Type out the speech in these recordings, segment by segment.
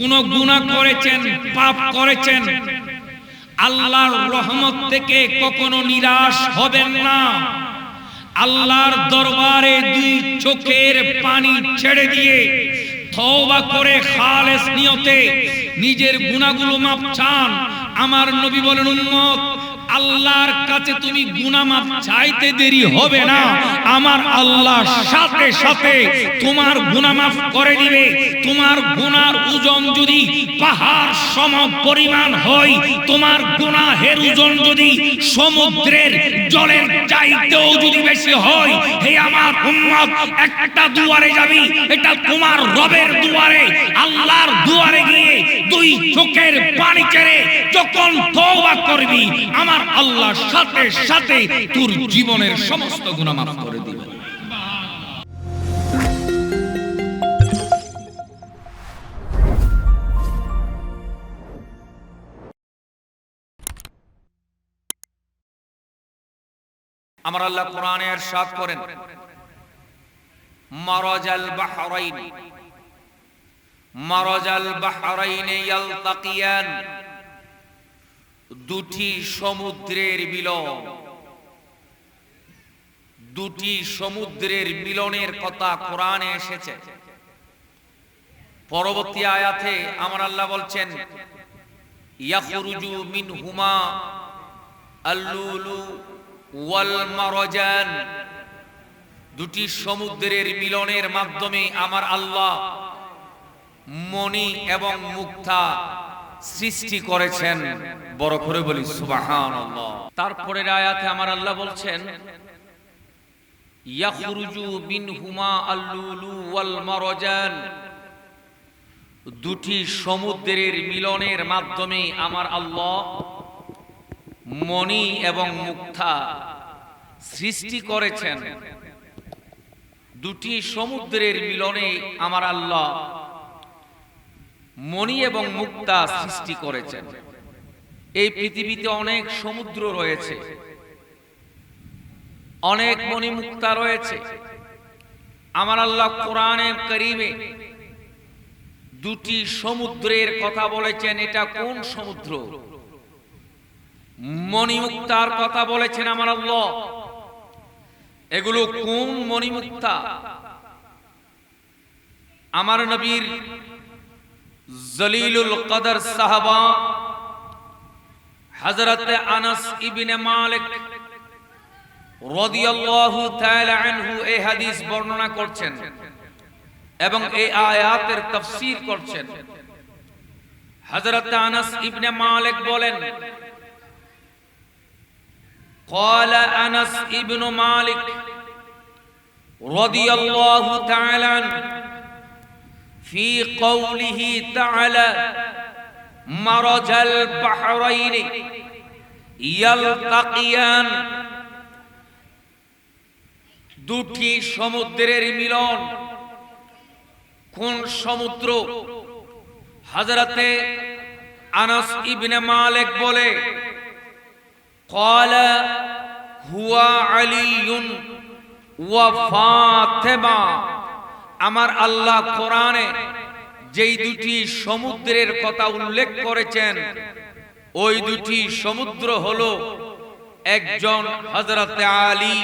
কোন গুণা করেছেন, পাপ করেছেন। আল্লাহর রহমত থেকে কখনো নিরাশ হবেন না। আল্লাহর দরবারে দুই চোখের পানি ছেড়ে দিয়ে তওবা করে খালেস নিয়তে নিজের গুণাগুলো মাপ চান। আমার নবী বলেন, উম্মত আল্লাহর কাছে তুমি গুনাহ মাপ চাইতে দেরি হবে না। আমার আল্লাহ সাথে সাথে তোমার গুনাহ মাফ করে দিবে। তোমার গুনার ওজন যদি পাহাড় সম পরিমাণ হয়, তোমার গুনাহের ওজন যদি সমুদ্রের জলের চাইতেও যদি বেশি হয়, হে আমার উম্মত, একটা দুয়ারে যাবি, এটা তোমার রবের দুয়ারে। দুই চোখের পানি ছেড়ে যখন তোবা করবি, আমার আল্লাহ সাথে সাথে তোর জীবনের সমস্ত গুনাহ মাফ করে দিবে আমার আল্লাহ কোরআনে আর সাত করেন মারাজাল বাহরাইন। মারাজাল বাহরাইন ইয়ালতাকিয়ান। দুটি সমুদ্রের মিলন। দুটি সমুদ্রের মিলনের কথা কোরআনে এসেছে। পরবর্তী আয়াতে আমার আল্লাহ বলছেন, ইয়াখরুজু মিনহুমা আল্লুলু ওয়াল মারজান দুটি সমুদ্রের মিলনের মাধ্যমে আমার আল্লাহ মণি এবং মুক্তা সৃষ্টি করেছেন। বড় করে বলি সুবাহান তারপরের আয়াতে আমার আল্লাহ বলছেন, ইয়াখরুজু মিনহুমা আল্লুলু ওয়াল মারজান দুটি সমুদ্রের মিলনের মাধ্যমে আমার আল্লাহ মণি এবং মুক্তা সৃষ্টি করেছেন। দুটি সমুদ্রের মিলনে আমার আল্লাহ মণি এবং মুক্তা সৃষ্টি করেছেন। এই পৃথিবীতে অনেক সমুদ্র রয়েছে। অনেক মণিমুক্তা রয়েছে। আমার আল্লাহ কোরআনে করিমে দুটি সমুদ্রের কথা বলেছেন। এটা কোন সমুদ্র? মণিমুক্তার কথা বলেছেন আমার আল্লাহ। এগুলো কোন মণিমুক্তা আমার নবীর জলিলুল কদর সাহাবা হযরত আনাস ইবনে মালিক রাদিয়াল্লাহু তাআলা আনহু এই হাদিস বর্ণনা করছেন এবং এই আয়াতের তাফসীর করছেন হযরত আনাস ইবনে মালিক বলেন قال أنس ابن مالك رضي الله تعالى عنه في قوله تعالى مرج البحرين يلتقيان দুটি সমুদ্রের মিলন কোন সমুদ্র হযরতে আনাস ইবনে মালিক বলে قال هو علي وفاطمه আমার আল্লাহ কোরআনে যেই দুটি সমুদ্রের কথা উল্লেখ করেছেন, ওই দুটি সমুদ্র হলো একজন হযরতে আলী,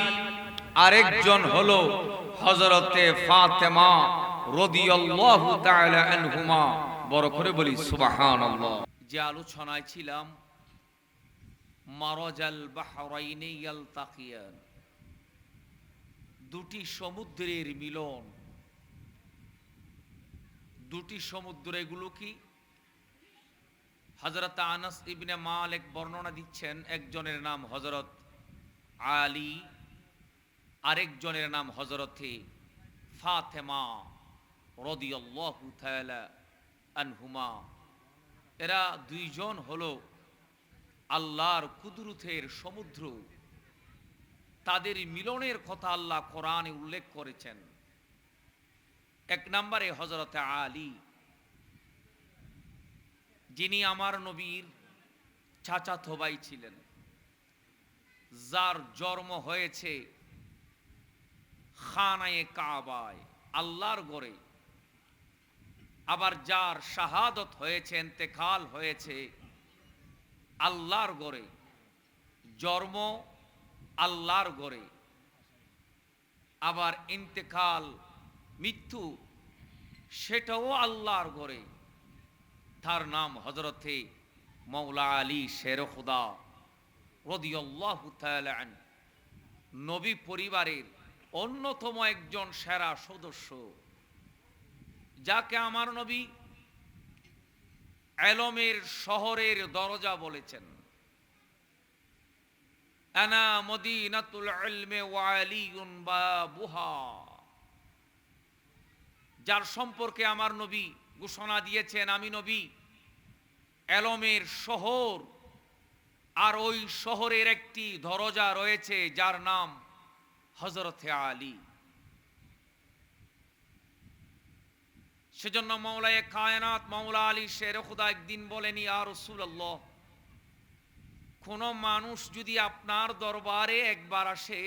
আরেকজন হলো হজরতে ফাতেমা রাদিয়াল্লাহু তাআলা আনহুমা। বড় করে বলি, সুবহানাল্লাহ। যে আলোচনায় ছিলাম, মারজাল বাহরাইনে ইয়ালতাকিয়ান। দুটি সমুদ্রের মিলন। দুটি সমুদ্র এগুলো কি? হযরত আনাস ইবনে মালিক বর্ণনা দিচ্ছেন, একজনের নাম হযরত আলী, আরেকজনের নাম হজরতে ফাতেমা রাদিয়াল্লাহু আনহুমা। এরা দুইজন হলো আল্লাহর কুদরুথের সমুদ্র। তাদের মিলনের কথা আল্লাহ কোরআনে উল্লেখ করেছেন। এক নম্বরে হজরতে আলী, যিনি আমার নবীর চাচাতো ভাই ছিলেন, যার জন্ম হয়েছে খানায়ে কাবায়, আল্লাহর গড়ে আবার যার শাহাদত হয়েছে, ইন্তেকাল হয়েছে, আল্লাহর গড়ে জন্ম আল্লাহর গড়ে আবার ইন্তেকাল মৃত্যু, সেটাও আল্লাহর গড়ে তার নাম হজরতে মৌলা আলী শের খুদা নবী পরিবারের অন্যতম একজন সেরা সদস্য, যাকে আমার নবী এলমের শহরের দরজা বলেছেন। আনা মদিনাতুল ইলমে ওয়া আলিয়ুন বাবুহা। যার সম্পর্কে আমার নবী ঘোষণা দিয়েছেন, আমি নবী। এলমের শহর আর ওই শহরের একটি দরজা রয়েছে, যার নাম হজরতে আলী। সেজন্য মৌলায় কায়নাত মৌলা আলী শের খুদা একদিন বলেনি আর রসুল্লাহ কোন মানুষ যদি আপনার দরবারে একবার আসে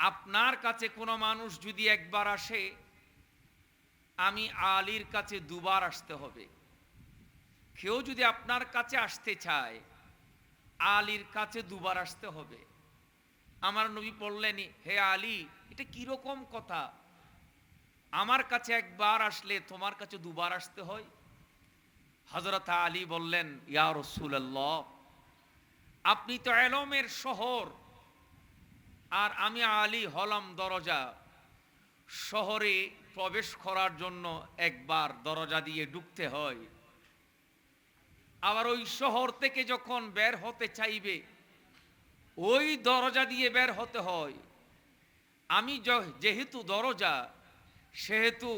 আপনার কাছে কোনো মানুষ যদি একবার আসে, আমি আলীর কাছে দুবার আসতে হবে। কেউ যদি আপনার কাছে আসতে চায়, আলীর কাছে দুবার আসতে হবে। আমার নবী বললেন, হে আলী, এটা কীরকম কথা? আমার কাছে একবার আসলে তোমার কাছে দুবার আসতে হয়? হজরত আলী বললেন, ইয়া রসুল্লাহ আপনি তো এলমের শহর আর আমি আলী হলাম দরজা। শহরে প্রবেশ করার জন্য একবার দরজা দিয়ে ঢুকতে হয়। আবার ওই শহর থেকে যখন বের হতে চাইবে, ওই দরজা দিয়ে বের হতে হয়। আমি যেহেতু দরজা, সেহেতু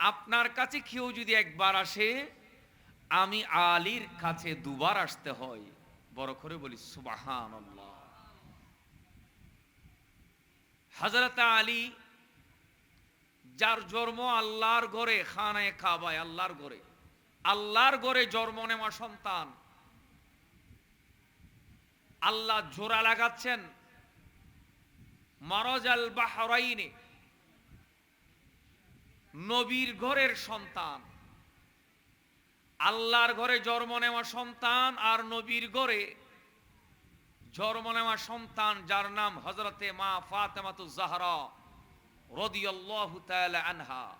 আপনার কাছে কেউ যদি একবার আসে, আমি আলীর কাছে দুবার আসতে হয়। বড় করে বলি সুবাহান হজরত আলী, যার জন্ম আল্লাহর ঘরে, খানায় খাবায় আল্লাহর ঘরে। আল্লাহর ঘরে জন্ম নেওয়া সন্তান। আল্লাহ জোড়া লাগাচ্ছেন, মারজাল বাহরাইনে, নবীর ঘরের সন্তান। আল্লাহর ঘরে জন্ম নেওয়া সন্তান আর নবীর ঘরে সন্তান, যার নাম হজরতে মা ফাতেমাতু জাহরা রদিয়াল্লাহু তাআলা আনহা।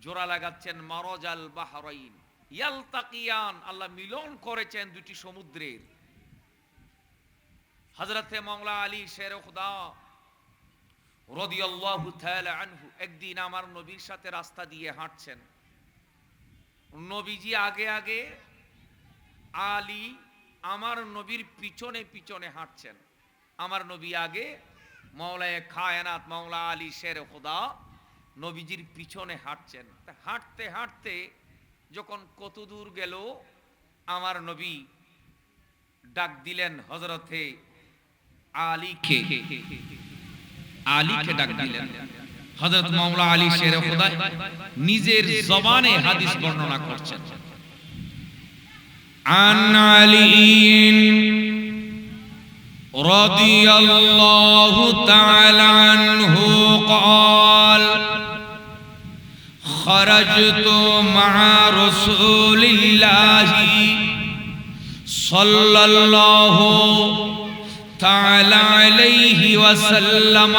জোড়া লাগাচ্ছেন, মারজাল বাহরাইন। ইয়ালতাকিয়ান, আল্লাহ মিলন করেছেন দুটি সমুদ্রের। হজরতে মাওলা আলী শের খুদা রদিয়াল্লাহু তাআলা আনহু একদিন আমার নবীর সাথে রাস্তা দিয়ে হাঁটছেন। নবীজি আগে আগে আলী আমার নবীর পিছনে পিছনে হাঁটছেন। আমার নবী আগে মাওলায় খায়নাত, মাওলা আলী, শের খুদা নবীজির পিছনে হাঁটছেন। হাঁটতে হাঁটতে যখন কত দূর গেল, আমার নবী ডাক দিলেন হজরতে আলীকে। আলীকে ডাক দিলেন। হযরত মাওলা আলী, শের খোদা নিজের জবানে হাদিস বর্ণনা করছেন। عن علي رضي الله تعالى عنه قال خرجت مع رسول الله صلى الله تعالى عليه وسلم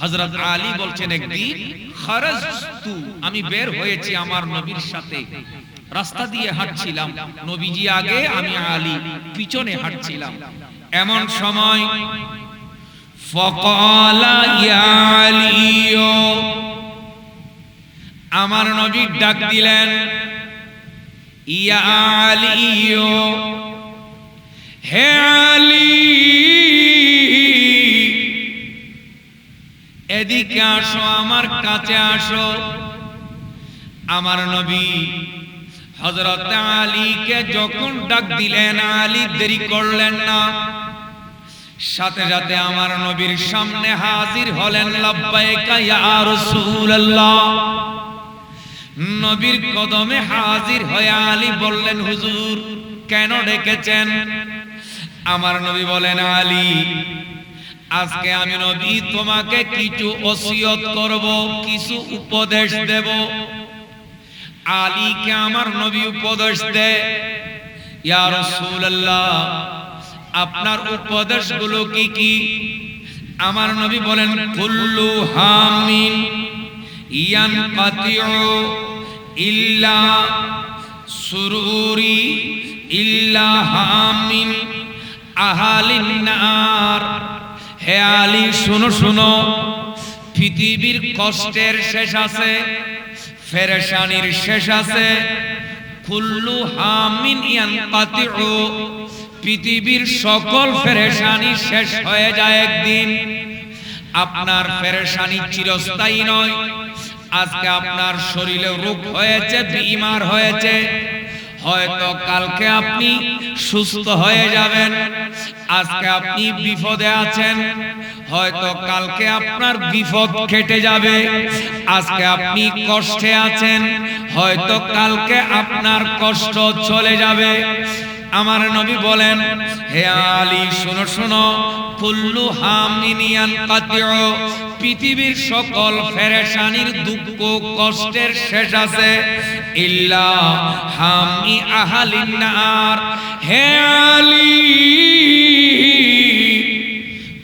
হযরত আলী বলছেন একদিন খারাজতু আমি বের হয়েছি আমার নবীর সাথে রাস্তা দিয়ে হাঁটছিলাম। নবীজি আগে আমি আলী। পিছনে হাঁটছিলাম। এমন সময় ফকালা ইয়ালিও আমার নবীর ডাক দিলেন ইয়ালিও হে এদিকে আসো আমার কাছে আসো। আমার নবী হজরত আলীকে যখন ডাক দিলেন, আলী দেরি করলেন না। সাথে সাথে আমার নবীর সামনে হাজির হলেন নবীর কদমে হাজির হয়ে আলী বললেন, হুজুর, কেন ডেকেছেন? আমার নবী বলেন, আলী, আজকে আমি নবী তোমাকে কিছু ওসিয়ত করব, কিছু উপদেশ দেব। আলীকে আমার নবী উপদেশ দেয় ইয়া রাসূলুল্লাহ, আপনার উপদেশগুলো কি কি? আমার নবী বলেন, কুল্লু হামিন ইয়ান ইল্লা সুরুরি ইল্লা হামিন আহালিন নার। হে আলী, শুনো শুনো। পৃথিবীর কষ্টের শেষ আছে। ফেরেশানির শেষ আছে। কুল্লু হামিন ইয়ান কাতিউ পৃথিবীর সকল ফেরেশানি শেষ হয়ে যায় একদিন। আপনার ফেরেশানি চিরস্থায়ী নয়। আজকে আপনার শরীরে রোগ হয়েছে, বিমার হয়েছে। হয়তো কালকে আপনি সুস্থ হয়ে যাবেন। আজকে আপনি বিপদে আছেন। হয়তো কালকে আপনার বিপদ কেটে যাবে। আজকে আপনি কষ্টে আছেন। হয়তো কালকে আপনার কষ্ট চলে যাবে। আমার নবী বলেন, হে আলী, শোনো শোনো। কুল্লু হামিনিয়ান কাতিউ। পৃথিবীর সকল ফেরেশানির দুঃখ, কষ্টের শেষ আছে। ইল্লা হামি আহালিন নার। হে আলী,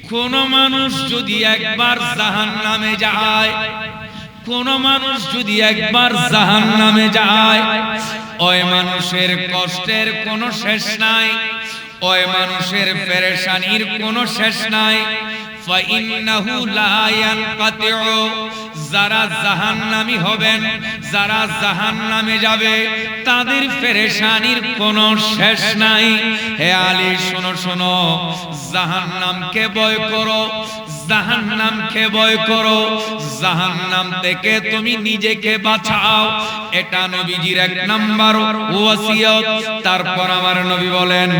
কোন মানুষ যদি একবার জাহান্নামে যায়, কোন মানুষ যদি একবার জাহান্নামে যায় ওই মানুষের কষ্টের কোনো শেষ নাই, ওই মানুষের পেরেশানির কোনো শেষ নাই। ফাইন্নাহু লা ইয়ানকাতিউ যারা জাহান নামি হবেন, যারা জাহান নামে যাবে, তাদের ফেরেশানির কোনো শেষ নাই। হে আলী, শোনো শোনো জাহান নামকে ভয় করো জাহান নামকে ভয় করো। জাহান নাম থেকে তুমি নিজেকে বাঁচাও। এটা নবীজির এক নাম্বার ওয়াসিয়ত। তারপর আমার নবী বলেন,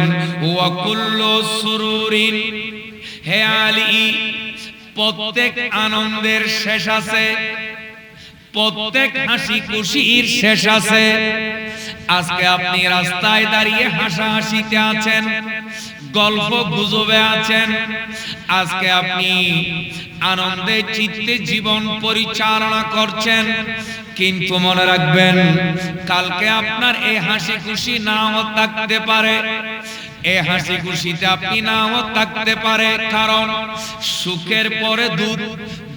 ওয়া কুল্লু সুরুরিন। হে আলী প্রত্যেক আনন্দের শেষ আছে। প্রত্যেক হাসি খুশির শেষ আছে। আজকে আপনি রাস্তায় দাঁড়িয়ে হাসাহাসিতে আছেন, গল্প গুজবে আছেন। আজকে আপনি আনন্দে চিত্তে জীবন পরিচালনা করছেন। কিন্তু মনে রাখবেন, কালকে আপনার এই হাসি খুশি নাও থাকতে পারে। এ হাসি খুশিতে আপনি নাও থাকতে পারে, কারণ সুখের পরে দুধ,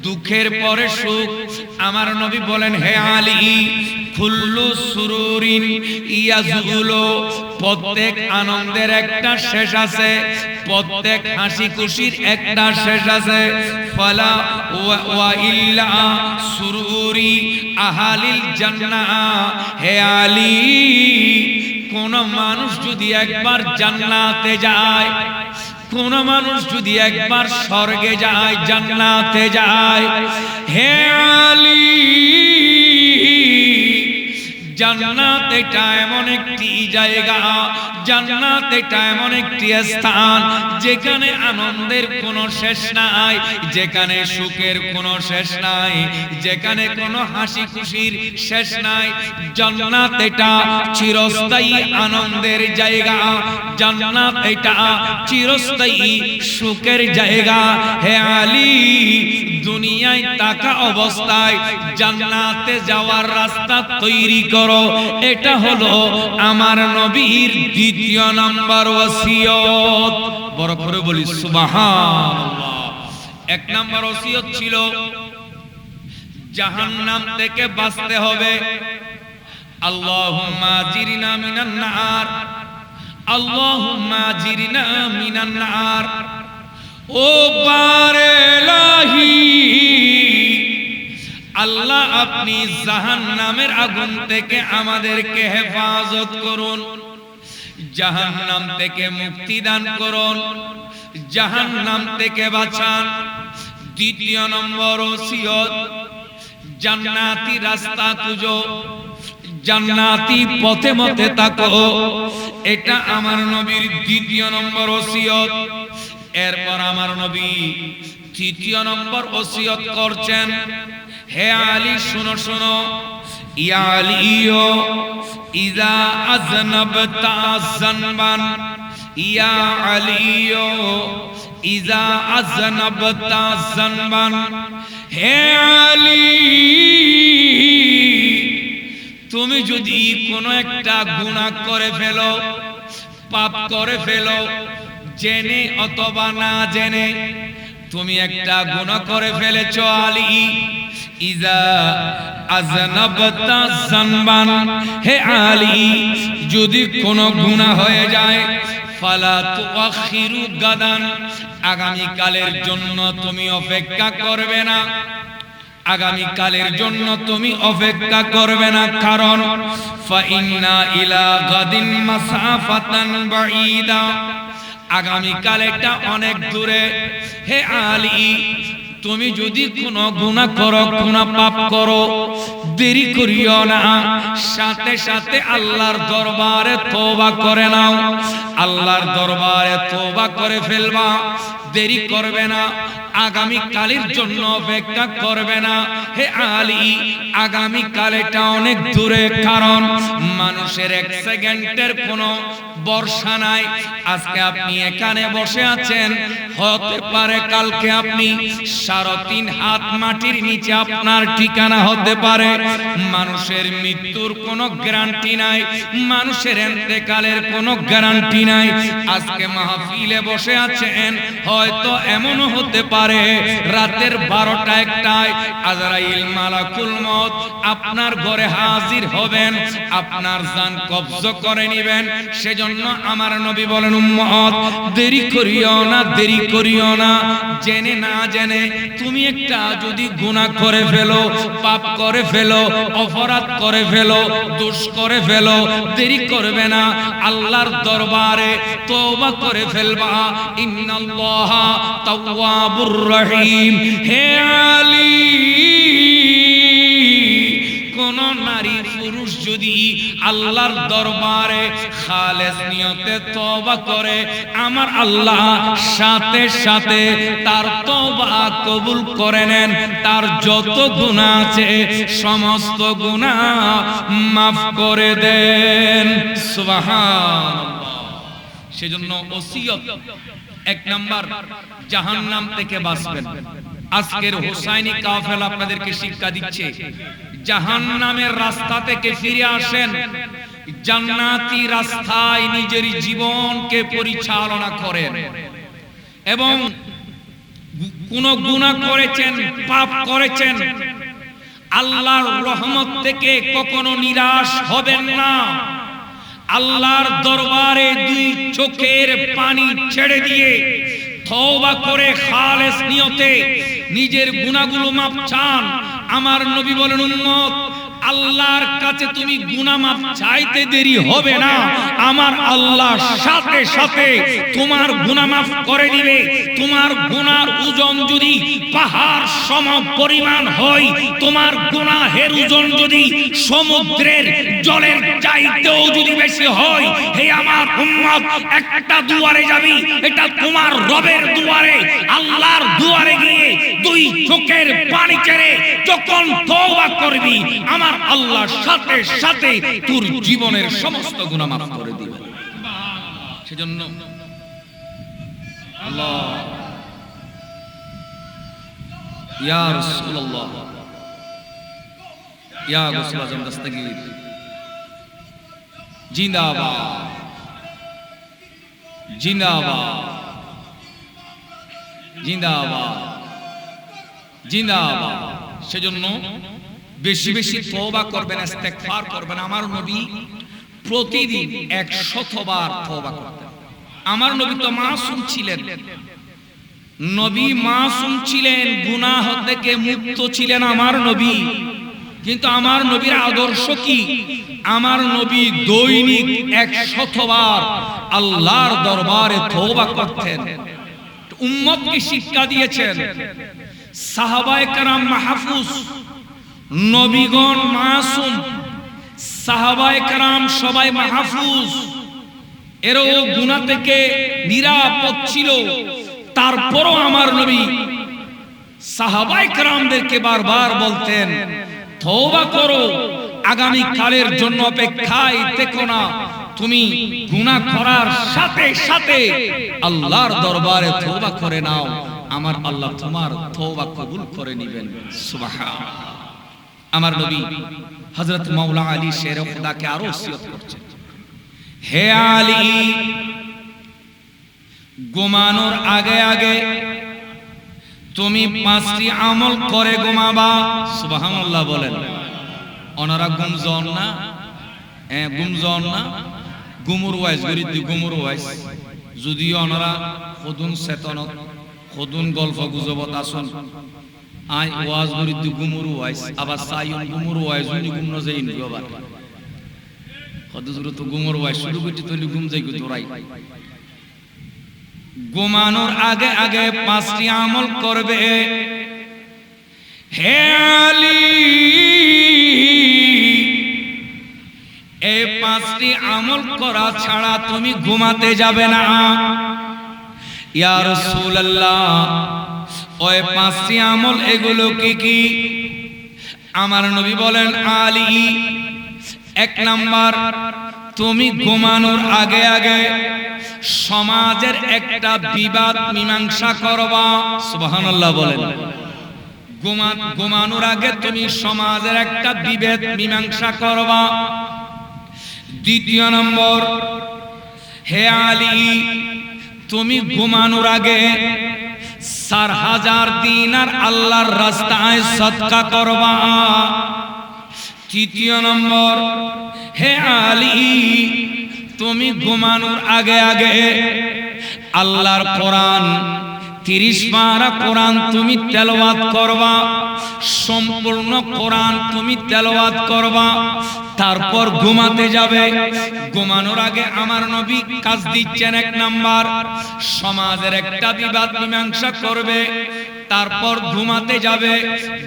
দুঃখের পরে সুখ। আমার নবী বলেন, হে আলী, খুল্লু সুরুরিন ইয়াজুগুলো প্রত্যেক আনন্দের একটা শেষ আছে, প্রত্যেক হাসি খুশির একটা শেষ আছে। ফালা ওয়া ইল্লা সুরুরি আহালিল জান্নাহ। হে আলী, কোন মানুষ যদি একবার জান্নাতে যায়, কোন মানুষ যদি একবার স্বর্গে যায়, জান্নাতে যায়। হে আলী জান্নাত এটা এমন একটি জায়গা, জান্নাত এটা এমন একটি স্থান, যেখানে আনন্দের কোনো শেষ নাই, যেখানে সুখের কোনো শেষ নাই, যেখানে কোনো হাসি খুশির শেষ নাই। জান্নাত এটা চিরস্থায়ী আনন্দের জায়গা, জান্নাত এটা চিরস্থায়ী সুখের জায়গা। হে আলী দুনিয়ায় টাকা অবস্থায় জান্নাতে যাওয়ার রাস্তা তৈরি করো। এটা হলো আমার নবীর দ্বিতীয় নাম্বার ওসিয়ত। বড় করে বলি, সুবহানাল্লাহ। এক নাম্বার ওসিয়ত ছিল, জাহান্নাম থেকে বাঁচতে হবে। আল্লাহুম্মা জিরিনা মিনান নার। আল্লাহুম্মা জিরিনা মিনান নার। ও বারেলাহি আল্লাহ আপনি জাহান নামের আগুন থেকে আমাদেরকে হেফাজত করুন। জাহান নাম থেকে মুক্তি দান করুন। জাহান নাম থেকে বাঁচান। দ্বিতীয় নম্বর ওসিয়ত, জান্নাতি রাস্তা খুঁজো। জান্নাতি পথে মতে তাকো এটা আমার নবীর দ্বিতীয় নম্বর ওসিয়ত। এরপর আমার নবী তৃতীয় নম্বর ওসিয়ত করছেন। হে আলী, শুনো শুনো। ইয়া আলীও, ইদা আজনবতা জানবান ইয়া আলীও ইজা আজনাবতা জানবান হে আলী, তুমি যদি কোনো একটা গুনাহ করে ফেলো, পাপ করে ফেলো, জেনে অথবা না জেনে, তুমি একটা গুনাহ করে ফেলেছ আলী। ইজা হে যদি কোনো গুনাহ হয়ে যায় গাদান। আগামী কালের জন্য তুমি অপেক্ষা করবে না। আগামী কালের জন্য তুমি অপেক্ষা করবে না। কারণ, ফাইন্না ইলা আগামী অনেক দূরে। হে আলী তুমি যদি কোনো গুণা করো গুনাহ পাপ করো, দেরি করিও না। সাথে সাথে আল্লাহর দরবারে তওবা করে নাও। আল্লাহর দরবারে তওবা করে ফেলবা। দেরি করবে না। আগামী কালের জন্য অপেক্ষা করবে না। হে আলী, আগামী কালেটা অনেক দূরে কারণ। মানুষের এক সেকেন্ডের কোনো বর্ষা নাই। আজকে আপনি এখানে বসে আছেন। হতে পারে কালকে আপনি সাড়ে তিন হাত মাটির নিচে আপনার ঠিকানা হতে পারে। মানুষের মৃত্যুর কোনো গ্যারান্টি নাই। মানুষের এন্তেকালের কোনো গ্যারান্টি নাই। আজকে মাহফিলে বসে আছেন। হয়তো এমনও হতে পারে। রাতের বারোটা একটায় আজরাইল মালাকুল মত আপনার ঘরে হাজির হবেন। আপনার জান কবজ করে নেবেন। সেজন্য আমার নবী বলেন, উম্মত, দেরি করিও না, দেরি করিও না। জেনে না জেনে তুমি একটা যদি গুনাহ করে ফেলো, পাপ করে ফেলো, অপরাধ করে ফেলো, দোষ করে ফেলো, দেরি করবে না। আল্লাহর দরবারে তওবা করে ফেলবা। ইন্নাল্লাহা তাওয়াবুর রহিম। হে আলী, কোন যদি আল্লাহর দরবারে খালেস নিয়তে তওবা করে, আমার আল্লাহ সাথে সাথে তার তওবা কবুল করে নেন। তার যত গুনাহ আছে, সমস্ত গুনাহ মাফ করে দেন। সুবহানাল্লাহ। সেজন্য ওসিয়ত এক নাম্বার, জাহান্নাম থেকে বাঁচবেন। আজকের হোসাইনি কাফেল আপনাদেরকে শিক্ষা দিচ্ছে জাহান্নামের রাস্তা থেকে ফিরে আসেন। জান্নাতি রাস্তায় নিজের জীবনকে পরিচালনা করেন। এবং কোন গুনাহ করেছেন, পাপ করেছেন। আল্লাহর রহমত থেকে কখনো নিরাশ হবেন না। আল্লাহর দরবারে দুই চোখের পানি ছেড়ে দিয়ে তওবা করে খালেস নিয়তে নিজের গুনাহগুলো মাপ চান। আমার নবী বলেন, উম্মত, আল্লাহর কাছে তুমি গুনাহ মাপ চাইতে দেরি হবে না। আমার আল্লাহ সাথে সাথে তোমার গুনাহ মাফ করে দিবে। তোমার গুনার ওজন যদি পাহাড় সম পরিমাণ হয়, তোমার গুনাহের ওজন যদি সমুদ্রের জলের চাইতেও যদি বেশি হয়, হে আমার উম্মত, একটা দুয়ারে যাবি, এটা তোমার রবের দুয়ারে, আল্লাহর দুয়ারে গিয়ে দুই চোখের পানি ছেড়ে যখন তওবা করবি, আমার আল্লাহ সাথে সাথে তোর জীবনের সমস্ত গুনাহ মাফ করে দিবে। সেজন্য আল্লাহ, ইয়া রাসূলুল্লাহ, ইয়া গোসল আজম দস্তগীর, জিন্দাবাদ জিন্দাবাদ জিন্দাবাদ। জিন্দাবাদ। সেজন্য বেশি বেশি তওবা করবেন, ইস্তেগফার করবেন। আমার নবী প্রতিদিন 100 বার তওবা করতেন। আমার নবী তো মাসুম ছিলেন। নবী মাসুম ছিলেন, গুনাহ থেকে মুক্ত ছিলেন আমার নবী। কিন্তু আমার নবীর আদর্শ কি? আমার নবী দৈনিক একশতবার আল্লাহর দরবারে তওবা করতেন। উম্মতকে শিক্ষা দিয়েছেন। সাহাবায় কারাম মাহফুজ, নবীগণ মাসুম সাহাবায় কারাম সবাই মাহফুজ। এরও গুণা থেকে নিরাপদ ছিল। তারপরও আমার নবী সাহাবায় কারামদেরকে বারবার বলতেন, তওবা করো আগামী কালের জন্য অপেক্ষায় দেখো না। তুমি গুণা করার সাথে সাথে আল্লাহর দরবারে তওবা করে নাও। আমার আল্লাহ তোমার তওবা কবুল করে নেবেন। সুবহান আমার নবী হযরত মাওলা আলী শের খুদাকে আরও ওসিয়ত করছেন। হে আলী, ঘুমানোর আগে আগে তুমি পাঁচটি আমল করে ঘুমাবা, সুবহানাল্লাহ বলেন। ওনারা গুমজন না? হ্যাঁ গুমজন না? গুমুর ওয়াইজ গরিব গুমুর ওয়াইজ যদিও ওনারা সদুন চেতনত সদুন গল্প গুজবত আসুন। আই ওয়াজ গরিব গুমুর ওয়াইজ আবার সাইন গুমুর ওয়াইজ উনি গুম ন যাই ইন্দ্র আবার সদুজুর তো গুমুর ওয়াইস, শুরু করতে তৈরি গুম যাই তোরাই ঘুমানোর আগে আগে পাঁচটি আমল করবে। হে আলী এই পাঁচটি আমল করা ছাড়া তুমি ঘুমাতে যাবে না। ইয়া রাসূলুল্লাহ, ওই পাঁচটি আমল এগুলো কি কি? আমার নবী বলেন, আলী, এক নাম্বার, তুমি ঘুমানোর আগে আগে সমাজের একটা বিবাদ মীমাংসা করবা। সুবহানাল্লাহ বলেন। ঘুমা- ঘুমানোর আগে তুমি সমাজের একটা বিভেদ মীমাংসা করবা। দ্বিতীয় নম্বর, হে আলী তুমি ঘুমানোর আগে চার হাজার দিন আর আল্লাহর রাস্তায় সৎকা করবা। তৃতীয় নম্বর, হে আলী, তুমি ঘুমানোর আগে আগে আল্লাহর কোরআন তিরিশ পারা কোরআন তুমি তেলবাদ করবা, সম্পূর্ণ কোরআন তুমি তেলবাদ করবা, তারপর ঘুমাতে যাবে। ঘুমানোর আগে আমার নবী কাজ দিচ্ছেন এক নাম্বার, সমাজের একটা বিবাদ মীমাংসা করবে। তারপর ঘুমাতে যাবে।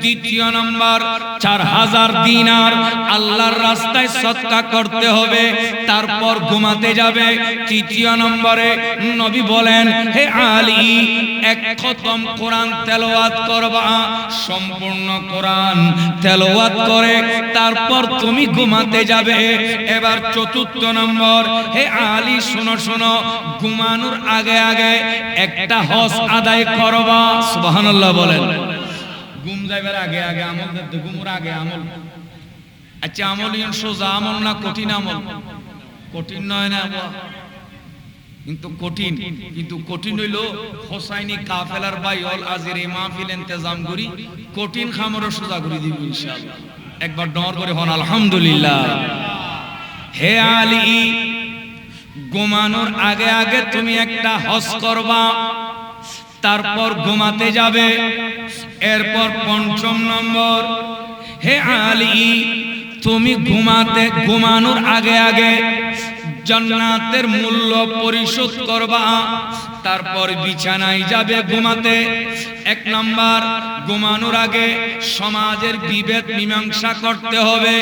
দ্বিতীয় নাম্বার, চার হাজার দিনার আল্লাহর রাস্তায় সৎকা করতে হবে, তারপর ঘুমাতে যাবে। তৃতীয় নম্বরে নবী বলেন, হে আলী, এক খতম কোরআন তেলাওয়াত করবা। সম্পূর্ণ কোরআন তেলাওয়াত করে, তারপর তুমি ঘুমাতে যাবে। এবার চতুর্থ নম্বর, হে আলী, শোনো শোনো, ঘুমানোর আগে আগে একটা হজ আদায় করবা। সুবহানাল্লাহ বলেন। ঘুম যাইবার আগে আগে আমল আগে আমল। আচ্ছা আমল ইন সোজা, আমল না কঠিন আমল? কঠিন নয় না কিন্তু কঠিন কিন্তু কঠিন হোসাইনি কাফেলার বাই অল আজির এই মাহফিল করি, কঠিন খামরও সোজা করে দিব ইনশাআল্লাহ। একবার ডর করে হন, আলহামদুলিল্লাহ। হে আলী, ঘুমানোর আগে আগে তুমি একটা হজ করবা। তারপর ঘুমাতে যাবে। এরপর পঞ্চম নম্বর, হে আলী, তুমি ঘুমাতে, ঘুমানোর আগে আগে জান্নাতের মূল্য পরিশোধ করবা। তারপর বিছানায় যাবে ঘুমাতে। এক নাম্বার, ঘুমানোর আগে সমাজের বিভেদ মীমাংসা করতে হবে।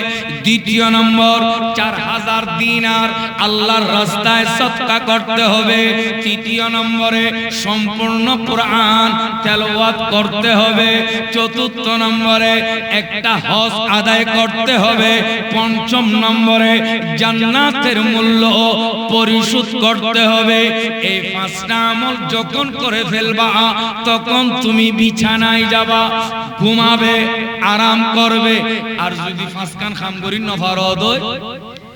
দ্বিতীয় নম্বর, চার হাজার দিন আর আল্লাহর রাস্তায় সৎকা করতে হবে। তৃতীয় নম্বরে সম্পূর্ণ কোরআন তেলাওয়াত করতে হবে। চতুর্থ নম্বরে একটা হজ আদায় করতে হবে। পঞ্চম নম্বরে জান্নাতের মূল্য পরিশোধ করতে হবে। এই পাঁচটা আমল যখন করে ফেলবা, তখন তুমি বিছানায় যাবা ঘুমাবে আরাম করবে আর যদি ফাঁসকান খাম করি নফারদ